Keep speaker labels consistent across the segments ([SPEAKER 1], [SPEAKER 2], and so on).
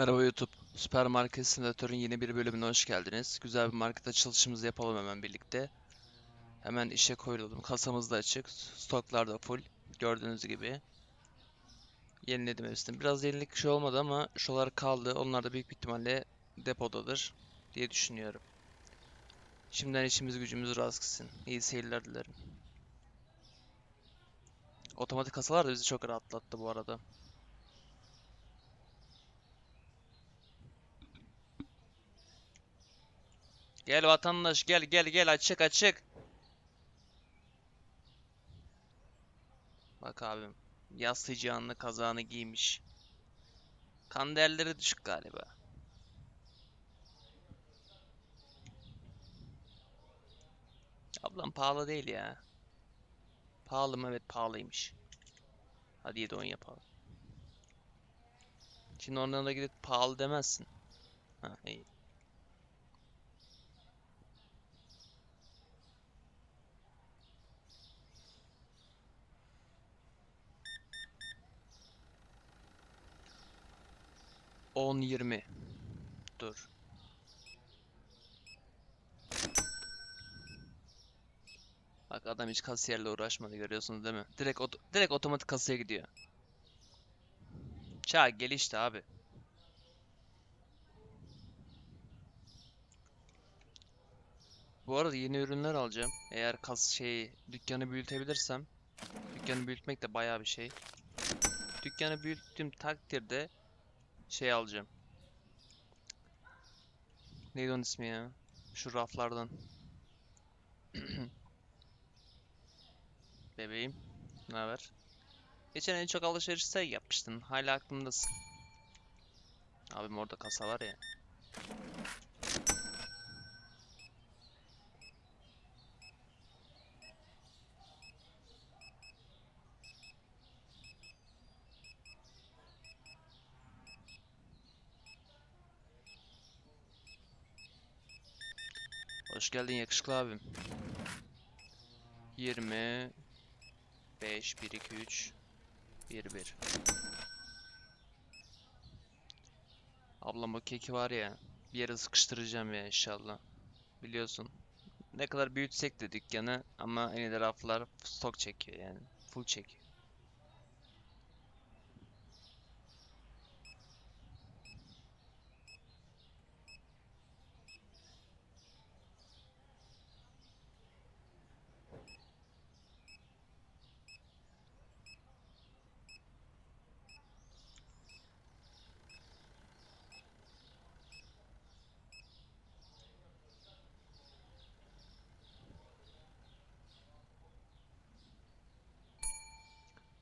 [SPEAKER 1] Merhaba YouTube. Süpermarket Simülatör'ün yeni bir bölümüne hoş geldiniz. Güzel bir market açılışımızı yapalım hemen birlikte. Hemen işe koyulalım. Kasamız da açık. Stoklar da full. Gördüğünüz gibi. Yeniledim hepsini. Biraz yenilik şey olmadı ama şular kaldı. Onlar da büyük bir ihtimalle depodadır diye düşünüyorum. Şimdiden işimiz gücümüz rast gitsin. İyi seyirler dilerim. Otomatik kasalar da bizi çok rahatlattı bu arada. Gel vatandaş gel gel gel açık açık. Bak abim yaslayacağını kazağını giymiş. Kan düşük galiba. Ablam pahalı değil ya. Pahalı mı? Evet pahalıymış. Hadi 7 10 yapalım. Şimdi ondan da gidip pahalı demezsin. Ha iyi. On yirmi. Dur. Bak adam hiç kasiyerle uğraşmadı görüyorsunuz değil mi? Direkt oto- direkt otomatik kasaya gidiyor. Çağ gelişti abi. Bu arada yeni ürünler alacağım. Eğer kas şey dükkanı büyütebilirsem. Dükkanı büyütmek de bayağı bir şey. Dükkanı büyüttüğüm takdirde şey alacağım. Neydi onun ismi ya? Şu raflardan. Bebeğim, ne haber? Geçen en çok alışveriş sen yapmıştın. Hala aklımdasın. Abim orada kasa var ya. Hoş geldin yakışıklı abim. 20 5 1 2 3 1 1 Ablam o keki var ya bir yere sıkıştıracağım ya inşallah. Biliyorsun. Ne kadar büyütsek de dükkanı ama yine de raflar stok çekiyor yani. Full çekiyor.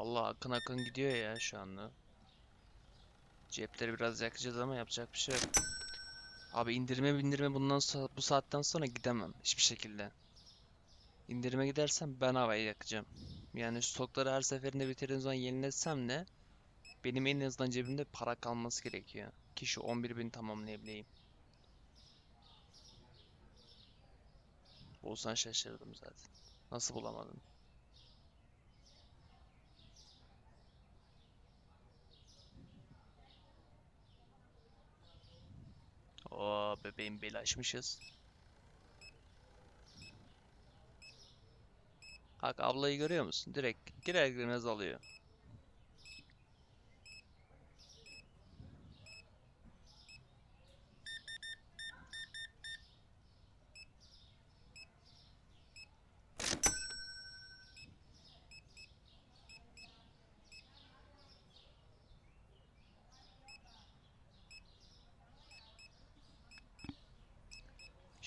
[SPEAKER 1] Allah akın akın gidiyor ya şu anda. Cepleri biraz yakacağız ama yapacak bir şey yok. Abi indirme bindirme bundan sonra bu saatten sonra gidemem hiçbir şekilde. İndirime gidersem ben havayı yakacağım. Yani stokları her seferinde bitirdiğim zaman yeniletsem de benim en azından cebimde para kalması gerekiyor. Ki şu 11.000 tamamlayabileyim. Bulsan şaşırdım zaten. Nasıl bulamadın? Oo bebeğim beli açmışız. Bak ablayı görüyor musun? Direkt girer girmez alıyor.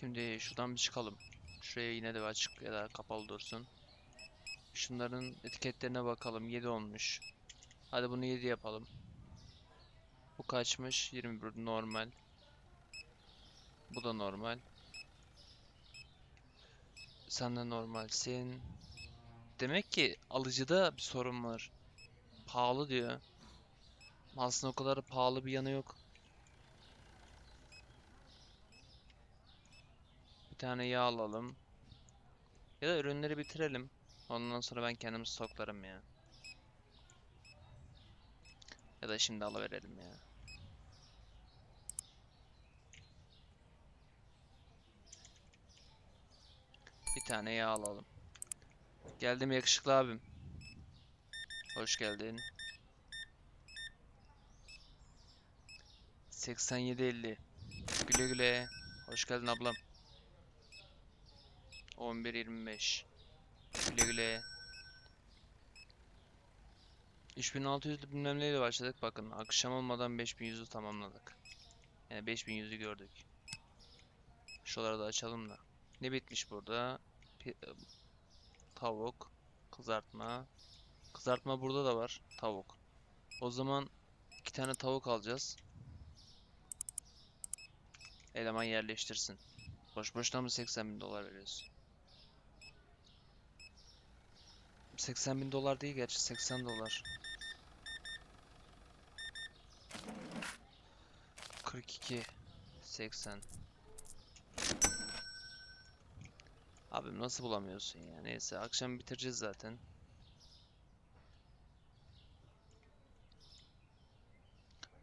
[SPEAKER 1] Şimdi şuradan bir çıkalım. Şuraya yine de açık ya da kapalı dursun. Şunların etiketlerine bakalım. 7 olmuş. Hadi bunu 7 yapalım. Bu kaçmış? 21 normal. Bu da normal. Sen de normalsin. Demek ki alıcıda bir sorun var. Pahalı diyor. Aslında o kadar pahalı bir yanı yok. Bir tane yağ alalım. Ya da ürünleri bitirelim. Ondan sonra ben kendimi stoklarım ya. Ya da şimdi alıverelim ya. Bir tane yağ alalım. Geldim yakışıklı abim. Hoş geldin. 87.50 Güle güle. Hoş geldin ablam. 11.25. Güle güle. 3600'lü bilmem neyle başladık. Bakın akşam olmadan 5100'ü tamamladık. Yani 5100'ü gördük. Şuraları da açalım da. Ne bitmiş burada? Pi- Tavuk, kızartma. Kızartma burada da var. Tavuk. O zaman iki tane tavuk alacağız. Eleman yerleştirsin. Boş boşuna mı 80 bin dolar veriyorsun? 80 bin dolar değil gerçi 80 dolar. 42 80 Abim nasıl bulamıyorsun ya? Neyse akşam bitireceğiz zaten.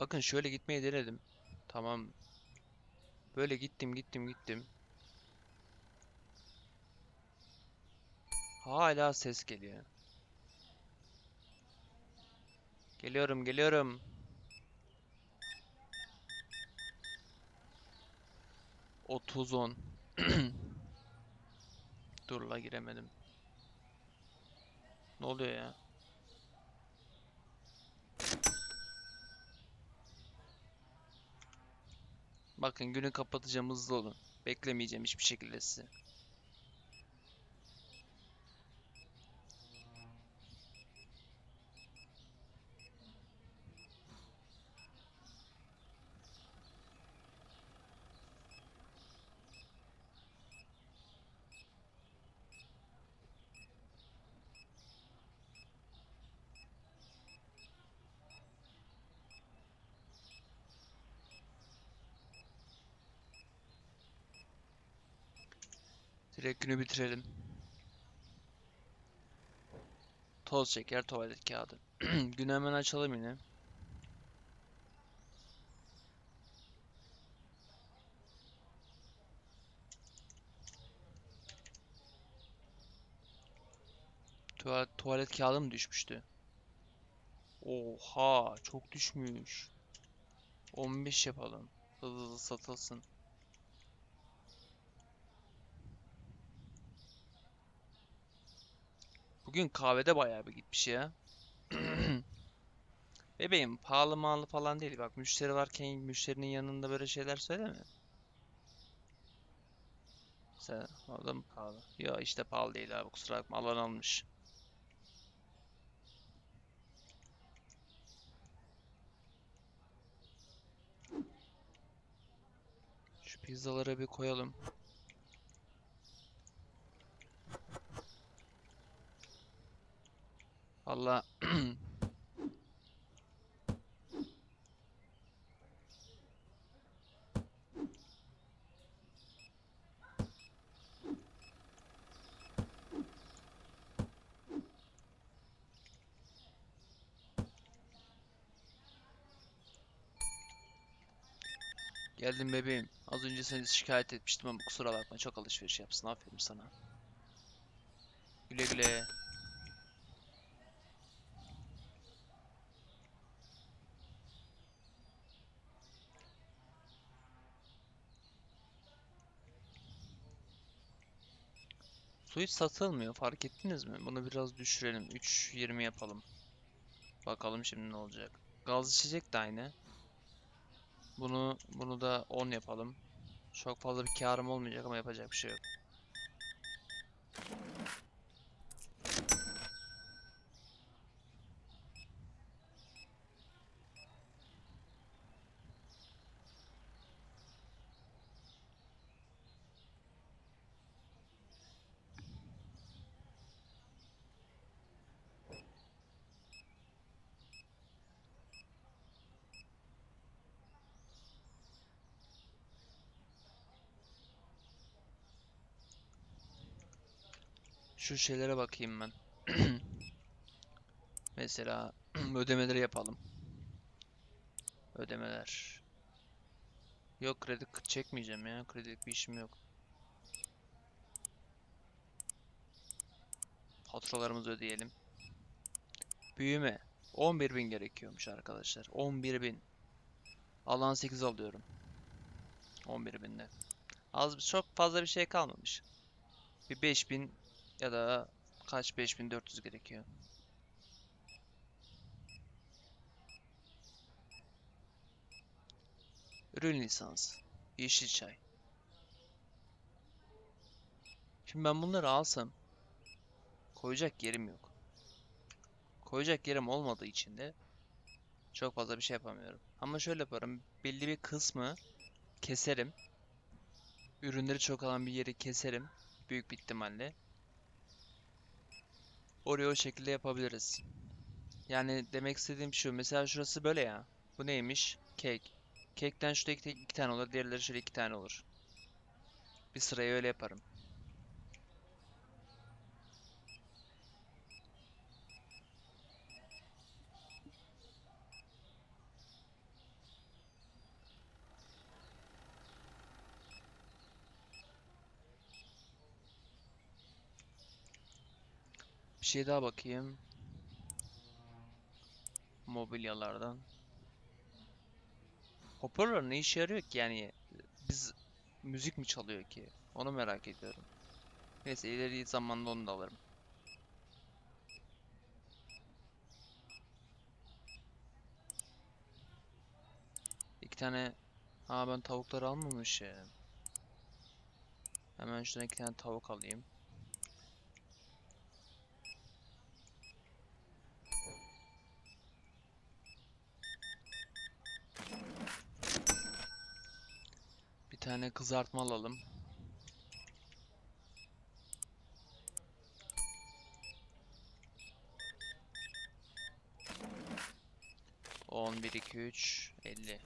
[SPEAKER 1] Bakın şöyle gitmeyi denedim. Tamam. Böyle gittim gittim gittim. Hala ses geliyor. Geliyorum geliyorum. Otuz on. Dur la giremedim. Ne oluyor ya? Bakın günü kapatacağım hızlı olun. Beklemeyeceğim hiçbir şekilde sizi. Direkt günü bitirelim. Toz şeker, tuvalet kağıdı. Günü hemen açalım yine. Tuvalet, tuvalet kağıdı mı düşmüştü? Oha, çok düşmüş. 15 yapalım. Hızlı hızlı satılsın. Bugün kahvede bayağı bir gitmiş ya. Bebeğim pahalı malı falan değil. Bak müşteri varken müşterinin yanında böyle şeyler söyleme. Sen orada mı pahalı? Ya işte pahalı değil abi kusura bakma alan almış. Şu pizzalara bir koyalım. Valla Geldim bebeğim. Az önce seni şikayet etmiştim ama kusura bakma çok alışveriş yapsın. Aferin sana. Güle güle. Su hiç satılmıyor fark ettiniz mi? Bunu biraz düşürelim. 3.20 yapalım. Bakalım şimdi ne olacak. Gaz içecek de aynı. Bunu bunu da 10 yapalım. Çok fazla bir karım olmayacak ama yapacak bir şey yok. Şu şeylere bakayım ben. Mesela ödemeleri yapalım. Ödemeler. Yok kredi çekmeyeceğim ya. Kredilik bir işim yok. Faturalarımızı ödeyelim. Büyüme. 11.000 gerekiyormuş arkadaşlar. 11.000. Alan 8 alıyorum. 11.000'de. Az çok fazla bir şey kalmamış. Bir 5000 ya da kaç 5400 gerekiyor. Ürün lisansı. Yeşil çay. Şimdi ben bunları alsam koyacak yerim yok. Koyacak yerim olmadığı için de çok fazla bir şey yapamıyorum. Ama şöyle yaparım. Belli bir kısmı keserim. Ürünleri çok alan bir yeri keserim. Büyük bir ihtimalle. Oraya o şekilde yapabiliriz. Yani demek istediğim şu. Mesela şurası böyle ya. Bu neymiş? Kek. Kekten şurada iki, iki tane olur. Diğerleri şöyle iki tane olur. Bir sırayı öyle yaparım. Bir şey daha bakayım. Mobilyalardan. Hoparlör ne işe yarıyor ki yani? Biz müzik mi çalıyor ki? Onu merak ediyorum. Neyse ileri zamanda onu da alırım. İki tane... Ha ben tavukları almamışım. Hemen şuradan iki tane tavuk alayım. Tane kızartma alalım. On, bir, iki, üç, elli.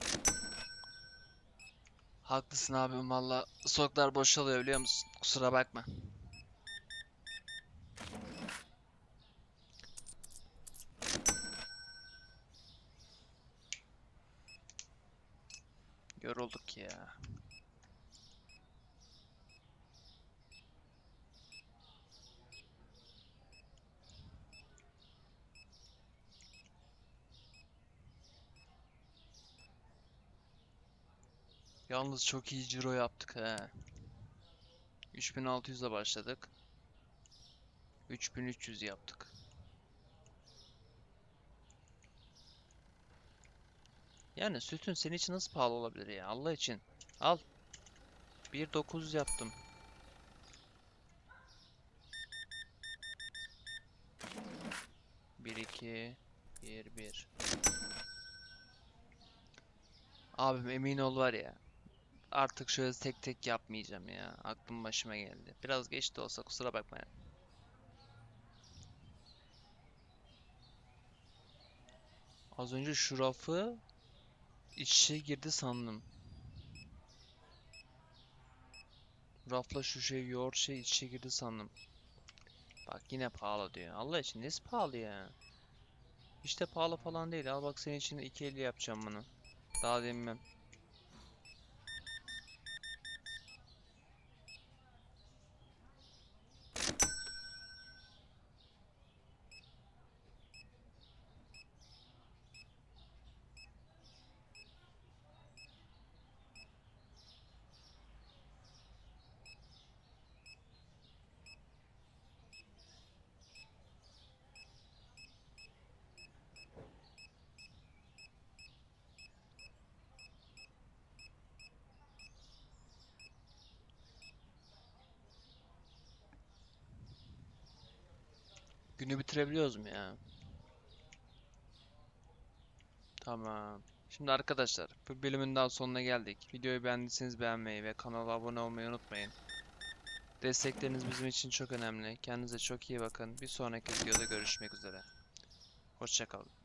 [SPEAKER 1] Haklısın abim valla. Stoklar boşalıyor biliyor musun? Kusura bakma. Yorulduk ya. Yalnız çok iyi ciro yaptık he. 3600'e başladık. 3300 yaptık. Yani sütün senin için nasıl pahalı olabilir ya? Allah için. Al. 1.900 yaptım. Bir iki bir bir. Abim emin ol var ya. Artık şöyle tek tek yapmayacağım ya. Aklım başıma geldi. Biraz geç de olsa kusura bakma ya. Az önce şu rafı iç içe girdi sandım. Rafla şu şey yoğurt şey iç içe girdi sandım. Bak yine pahalı diyor. Allah için nesi pahalı ya? İşte pahalı falan değil. Al bak senin için 2.50 yapacağım bunu. Daha demem. Günü bitirebiliyoruz mu ya? Tamam. Şimdi arkadaşlar bu bölümün daha sonuna geldik. Videoyu beğendiyseniz beğenmeyi ve kanala abone olmayı unutmayın. Destekleriniz bizim için çok önemli. Kendinize çok iyi bakın. Bir sonraki videoda görüşmek üzere. Hoşçakalın.